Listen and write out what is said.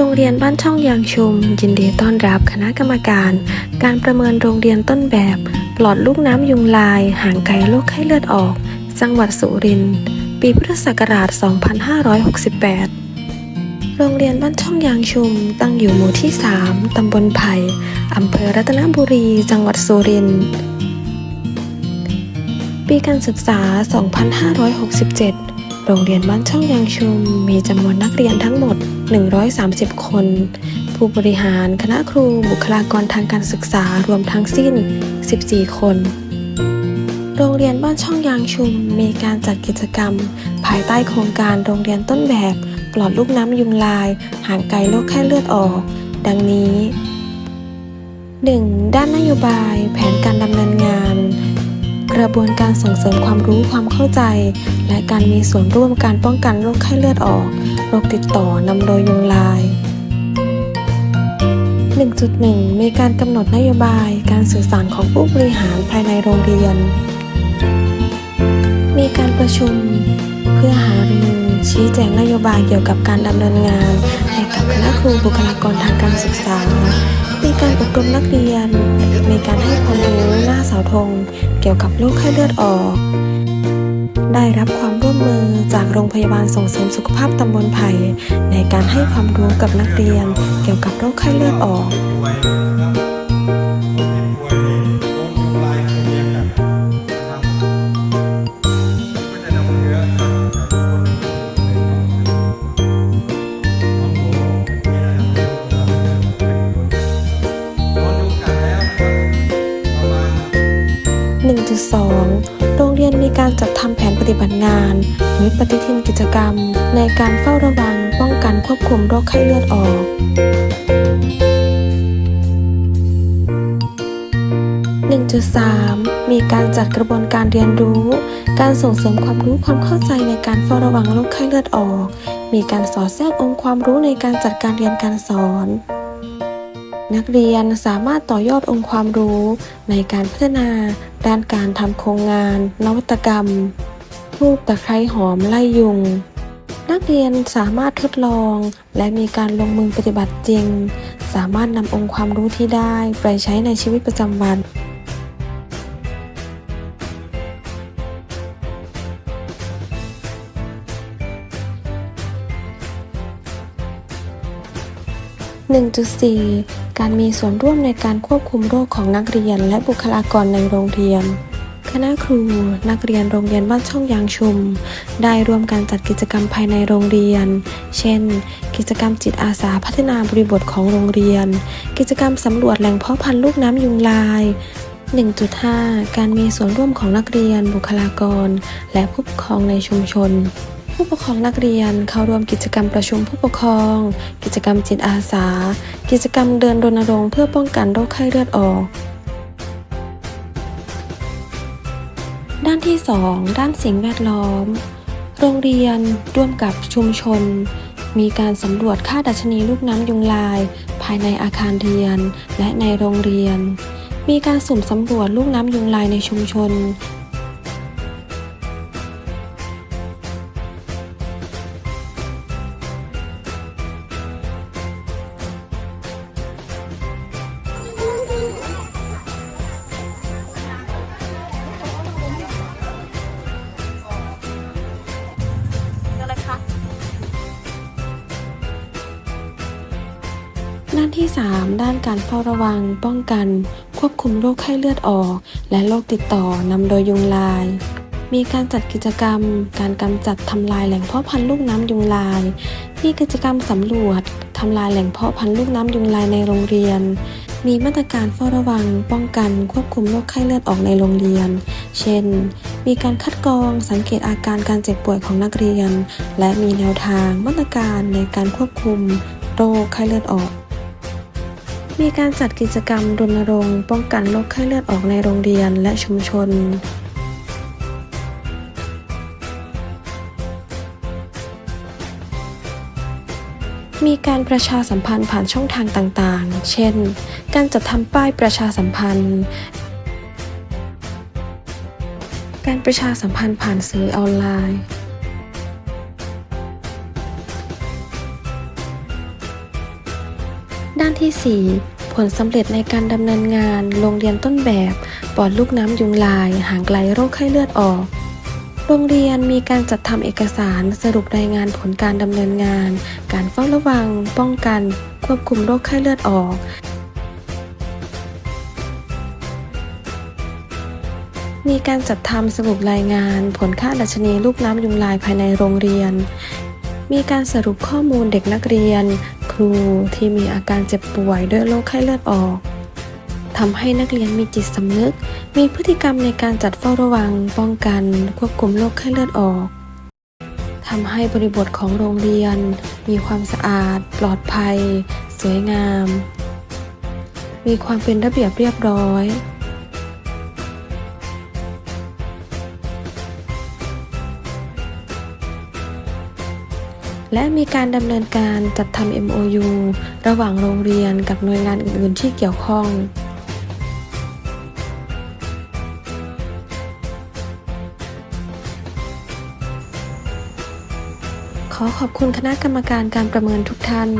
โรงเรียนบ้านช่องยางชุม ยินดีต้อนรับคณะกรรมการ การประเมินโรงเรียนต้นแบบ ปลอดลูกน้ำยุงลาย ห่างไกลโรคไข้เลือดออก จังหวัดสุรินทร์ปีพุทธศักราช 2568 โรงเรียนบ้านช่องยางชุม ตั้งอยู่หมู่ที่ 3 ตำบลไผ่อำเภอรัตนบุรี จังหวัดสุรินทร์ปีการศึกษา 2567 โรงเรียนบ้านช่องยางชุม มีจำนวนนักเรียนทั้งหมด 130 คน ผู้บริหารคณะครูบุคลากรทางการศึกษารวมทั้งสิ้น 14 คน โรงเรียนบ้านช่องยางชุม มีการจัดกิจกรรม ภายใต้โครงการโรงเรียนต้นแบบ ปลอดลูกน้ำยุงลาย ห่างไกลโรคไข้เลือดออก ดังนี้ 1. ด้านนโยบาย แผนการดำเนินงาน กระบวนการส่งเสริมความรู้ความเข้าใจ และการมีส่วนร่วมการป้องกันโรคไข้เลือดออก โรคติดต่อนำโดยยุงลาย 1.1 มีการกำหนดนโยบายการสื่อสารของผู้บริหารภายในโรงเรียน มีการประชุมเพื่อหารือ ชี้แจงนโยบายเกี่ยวกับการดำเนินงานให้กับคณะครูบุคลากรทางการศึกษา มีการอบรมนักเรียน มีการให้ความรู้หน้าเสาธงเกี่ยวกับโรคไข้เลือดออก ได้รับความร่วมมือจากโรงพยาบาลส่งเสริมสุขภาพตำบลไผ่ในการให้ความรู้กับนักเรียนเกี่ยวกับโรคไข้เลือดออก 2. โรงเรียนมีการจัดทำแผนปฏิบัติงาน หรือปฏิทินกิจกรรม ในการเฝ้าระวัง ป้องกันควบคุมโรคไข้เลือดออก1.3 มีการจัดกระบวนการเรียนรู้ การส่งเสริมความรู้ความเข้าใจในการเฝ้าระวังโรคไข้เลือดออก มีการสอดแทรกองค์ความรู้ในการจัดการเรียนการสอน นักเรียนสามารถต่อยอดองค์ความรู้ในการพัฒนาด้านการทำโครงงาน นวัตกรรมรูปตะไคร้หอมไล่ยุง นักเรียนสามารถทดลองและมีการลงมือปฏิบัติจริง สามารถนำองค์ความรู้ที่ได้ไปใช้ในชีวิตประจำวัน 1.4 การมีส่วนร่วมในการควบคุมโรคของนักเรียน และบุคลากรในโรงเรียน คณะครู นักเรียนโรงเรียนบ้านช่องยางชุม ได้ร่วมการจัดกิจกรรมภายในโรงเรียน เช่น กิจกรรมจิตอาสาพัฒนาบริบทของโรงเรียน กิจกรรมสำรวจแหล่งเพาะพันธุ์ลูกน้ำยุงลาย 1.5 การมีส่วนร่วมของนักเรียน บุคลากร และผู้ปกครองในชุมชน ผู้ปกครองนักเรียนเข้าร่วมกิจกรรมประชุมผู้ปกครอง กิจกรรมจิตอาสา กิจกรรมเดินรณรงค์เพื่อป้องกันโรคไข้เลือดออก ด้านที่ 2 ด้านสิ่งแวดล้อม โรงเรียนร่วมกับชุมชน มีการสำรวจค่าดัชนีลูกน้ำยุงลาย ภายในอาคารเรียนและในโรงเรียนมีการสุ่มสำรวจลูกน้ำยุงลายในชุมชน ด้านที่ 3 ด้านการเฝ้าระวัง ป้องกัน ควบคุมโรคไข้เลือดออก และโรคติดต่อนำโดยยุงลาย มีการจัดกิจกรรม การกำจัดทำลายแหล่งเพาะพันธุ์ลูกน้ำยุงลาย มีกิจกรรมสำรวจทำลายแหล่งเพาะพันธุ์ลูกน้ำยุงลายในโรงเรียน มีมาตรการเฝ้าระวัง ป้องกัน ควบคุมโรคไข้เลือดออกในโรงเรียน เช่น มีการคัดกรอง สังเกตอาการการเจ็บป่วยของนักเรียน และมีแนวทางมาตรการในการควบคุมโรคไข้เลือดออก มีการจัดกิจกรรมรณรงค์ป้องกันโรคไข้เลือดออกในโรงเรียนและชุมชน มีการประชาสัมพันธ์ผ่านช่องทางต่างๆ เช่น การจัดทำป้ายประชาสัมพันธ์ การประชาสัมพันธ์ผ่านสื่อออนไลน์านที่ 4 ผลสำเร็จในการดำเนินงาน โรงเรียนต้นแบบปลอดลูกน้ำยุงลาย ห่างไกลโรคไข้เลือดออก โรงเรียนมีการจัดทำเอกสารสรุปรายงานผลการดำเนินงาน การเฝ้าระวัง ป้องกัน ควบคุมโรคไข้เลือดออกมีการจัดทำสรุปรายงาน ผลค่าดัชนีลูกน้ำยุงลายภายในโรงเรียน มีการสรุปข้อมูลเด็กนักเรียน ครูที่มีอาการเจ็บป่วยด้วยโรคไข้เลือดออกทำให้นักเรียนมีจิตสำนึก มีพฤติกรรมในการจัดเฝ้าระวัง ป้องกัน ควบคุมโรคไข้เลือดออกทำให้บริบทของโรงเรียน มีความสะอาด ปลอดภัย สวยงาม มีความเป็นระเบียบเรียบร้อย และมีการดำเนินการจัดทำ MOU ระหว่างโรงเรียนกับหน่วยงานอื่นๆที่เกี่ยวข้องขอขอบคุณคณะกรรมการการประเมินทุกท่าน